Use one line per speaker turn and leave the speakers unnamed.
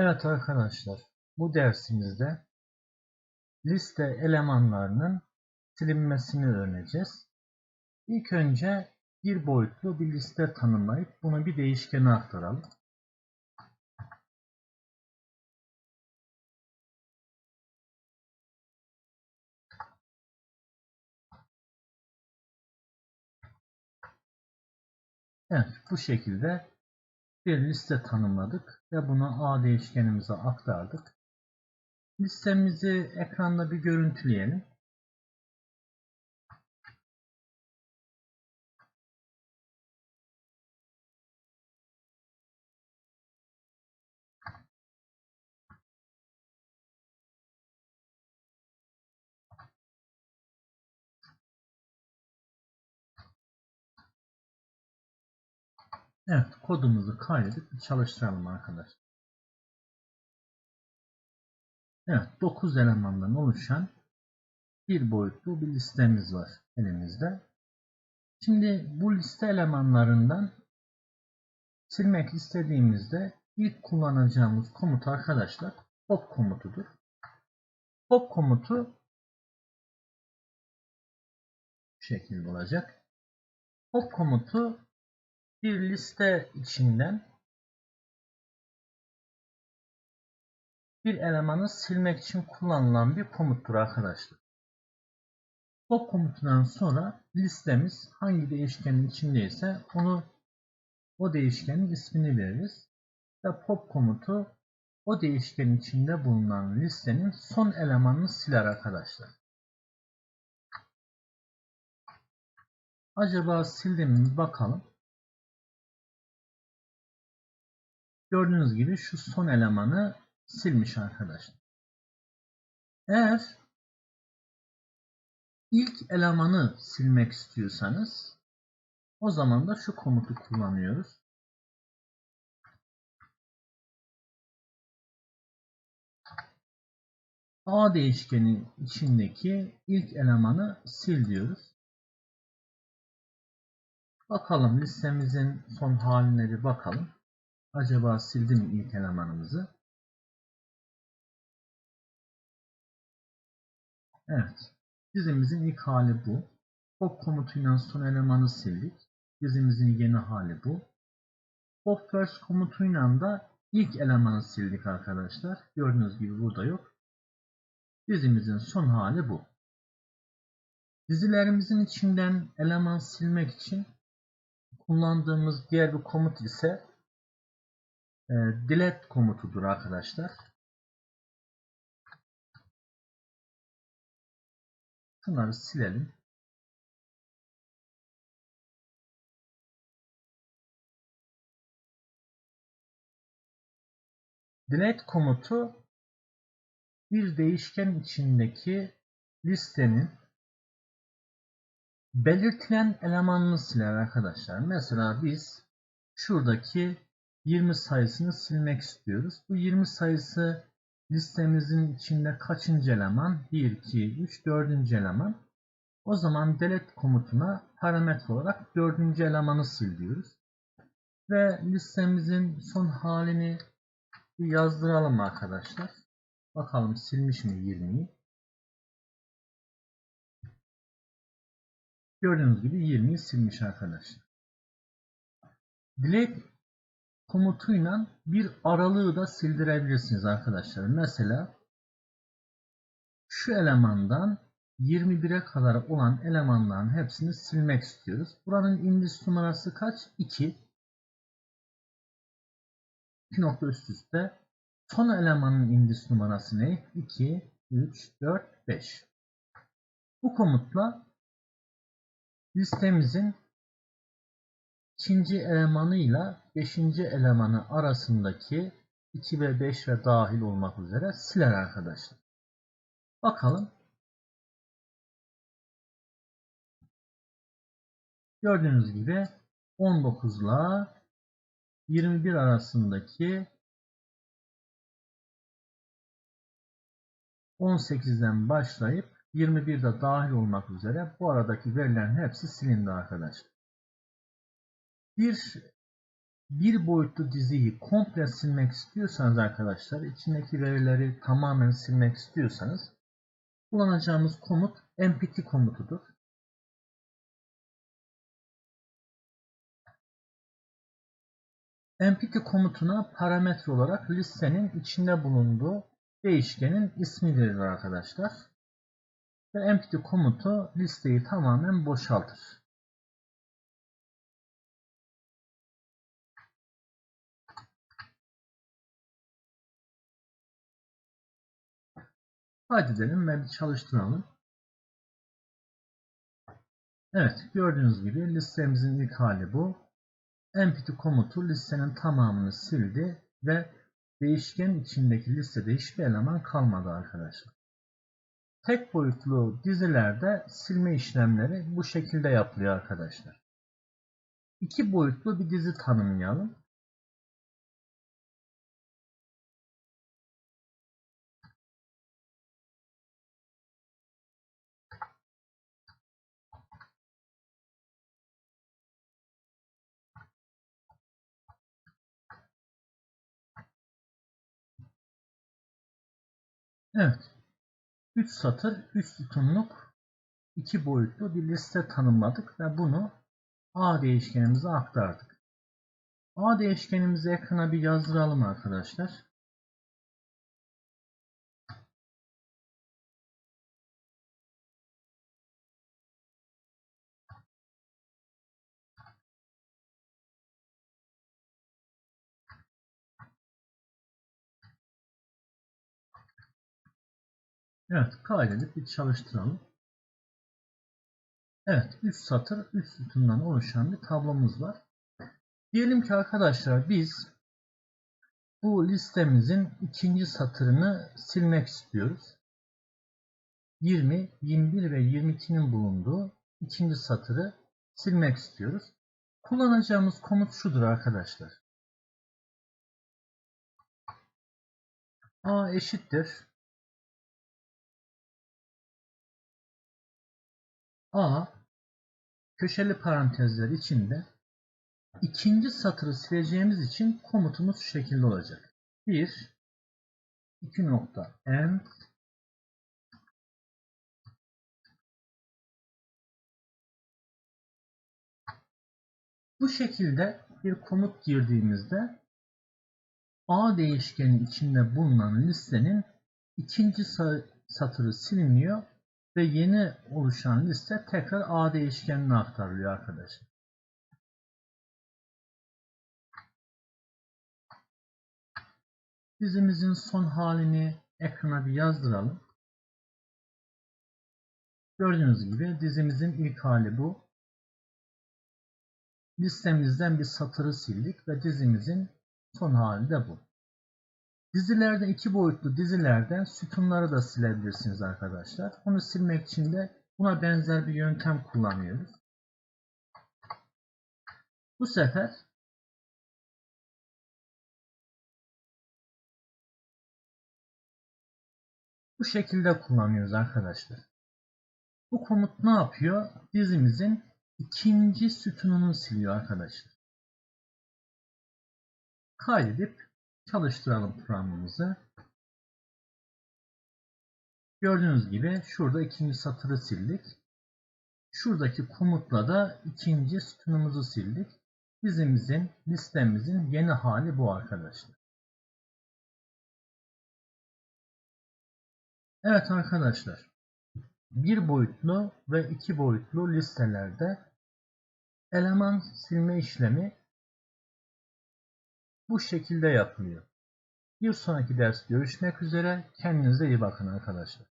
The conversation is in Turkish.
Evet arkadaşlar, bu dersimizde liste elemanlarının silinmesini öğreneceğiz. İlk önce bir boyutlu bir liste tanımlayıp bunu bir değişkene aktaralım. Evet, bu şekilde bir liste tanımladık ve bunu A değişkenimize aktardık. Listemizi ekranda bir görüntüleyelim. Evet, kodumuzu kaydedip çalıştıralım arkadaşlar. Evet, 9 elemandan oluşan bir boyutlu bir listemiz var elimizde. Şimdi bu liste elemanlarından silmek istediğimizde ilk kullanacağımız komut arkadaşlar pop komutudur. Pop komutu bu şekilde olacak. Pop komutu bir liste içinden bir elemanı silmek için kullanılan bir komuttur arkadaşlar. Pop komutundan sonra listemiz hangi değişkenin içindeyse onu o değişkenin ismini veririz. Ve pop komutu o değişkenin içinde bulunan listenin son elemanını siler arkadaşlar. Acaba sildim mi bakalım. Gördüğünüz gibi şu son elemanı silmiş arkadaşlar. Eğer ilk elemanı silmek istiyorsanız o zaman da şu komutu kullanıyoruz. A değişkeni içindeki ilk elemanı sil diyoruz. Bakalım listemizin son haline bir bakalım. Acaba sildi mi ilk elemanımızı? Evet. Dizimizin ilk hali bu. Pop komutuyla son elemanı sildik. Dizimizin yeni hali bu. Pop first komutuyla da ilk elemanı sildik arkadaşlar. Gördüğünüz gibi burada yok. Dizimizin son hali bu. Dizilerimizin içinden eleman silmek için kullandığımız diğer bir komut ise e, delete komutudur arkadaşlar. Şunları silelim. Delete komutu bir değişken içindeki listenin belirtilen elemanını siler arkadaşlar. Mesela biz şuradaki 20 sayısını silmek istiyoruz. Bu 20 sayısı listemizin içinde kaçıncı eleman? 1, 2, 3, 4. eleman. O zaman delete komutuna parametre olarak 4. elemanı sil diyoruz. Ve listemizin son halini yazdıralım arkadaşlar. Bakalım silmiş mi 20'yi. Gördüğünüz gibi 20'yi silmiş arkadaşlar. Delete komutuyla bir aralığı da sildirebilirsiniz arkadaşlar. Mesela şu elemandan 21'e kadar olan elemanların hepsini silmek istiyoruz. Buranın indis numarası kaç? 2. 2 nokta üst üste. Son elemanın indis numarası ne? 2, 3, 4, 5. Bu komutla listemizin ikinci elemanıyla beşinci elemanı arasındaki 2 ve 5 ve dahil olmak üzere siler arkadaşlar. Bakalım. Gördüğünüz gibi 19 ile 21 arasındaki 18'den başlayıp 21'de dahil olmak üzere bu aradaki verilerin hepsi silindi arkadaşlar. Bir bir boyutlu diziyi komple silmek istiyorsanız arkadaşlar, içindeki verileri tamamen silmek istiyorsanız kullanacağımız komut empty komutudur. Empty komutuna parametre olarak listenin içinde bulunduğu değişkenin ismi verilir arkadaşlar. Ve empty komutu listeyi tamamen boşaltır. Hadi dedim ve çalıştıralım. Evet gördüğünüz gibi listemizin ilk hali bu. Empty komutu listenin tamamını sildi ve değişken içindeki listede hiçbir eleman kalmadı arkadaşlar. Tek boyutlu dizilerde silme işlemleri bu şekilde yapılıyor arkadaşlar. İki boyutlu bir dizi tanımlayalım. Evet. 3 satır, 3 sütunluk, 2 boyutlu bir liste tanımladık ve bunu A değişkenimize aktardık. A değişkenimizi ekrana bir yazdıralım arkadaşlar. Evet, kaydedip bir çalıştıralım. Evet, 3 satır, 3 sütundan oluşan bir tablomuz var. Diyelim ki arkadaşlar biz bu listemizin ikinci satırını silmek istiyoruz. 20, 21 ve 22'nin bulunduğu ikinci satırı silmek istiyoruz. Kullanacağımız komut şudur arkadaşlar. A eşittir A köşeli parantezler içinde ikinci satırı sileceğimiz için komutumuz şu şekilde olacak. 1 2 nokta end Bu şekilde bir komut girdiğimizde A değişkeni içinde bulunan listenin ikinci satırı siliniyor ve yeni oluşan liste tekrar A değişkenine aktarılıyor arkadaşlar. Dizimizin son halini ekrana bir yazdıralım. Gördüğünüz gibi dizimizin ilk hali bu. Listemizden bir satırı sildik ve dizimizin son hali de bu. Dizilerde iki boyutlu dizilerden sütunları da silebilirsiniz arkadaşlar. Onu silmek için de buna benzer bir yöntem kullanıyoruz. Bu sefer bu şekilde kullanıyoruz arkadaşlar. Bu komut ne yapıyor? Dizimizin ikinci sütununu siliyor arkadaşlar. Kaydedip çalıştıralım programımızı. Gördüğünüz gibi şurada ikinci satırı sildik. Şuradaki komutla da ikinci sütunumuzu sildik. Dizimizin, listemizin yeni hali bu arkadaşlar. Evet arkadaşlar. Bir boyutlu ve iki boyutlu listelerde eleman silme işlemi bu şekilde yapılıyor. Bir sonraki ders görüşmek üzere. Kendinize iyi bakın arkadaşlar.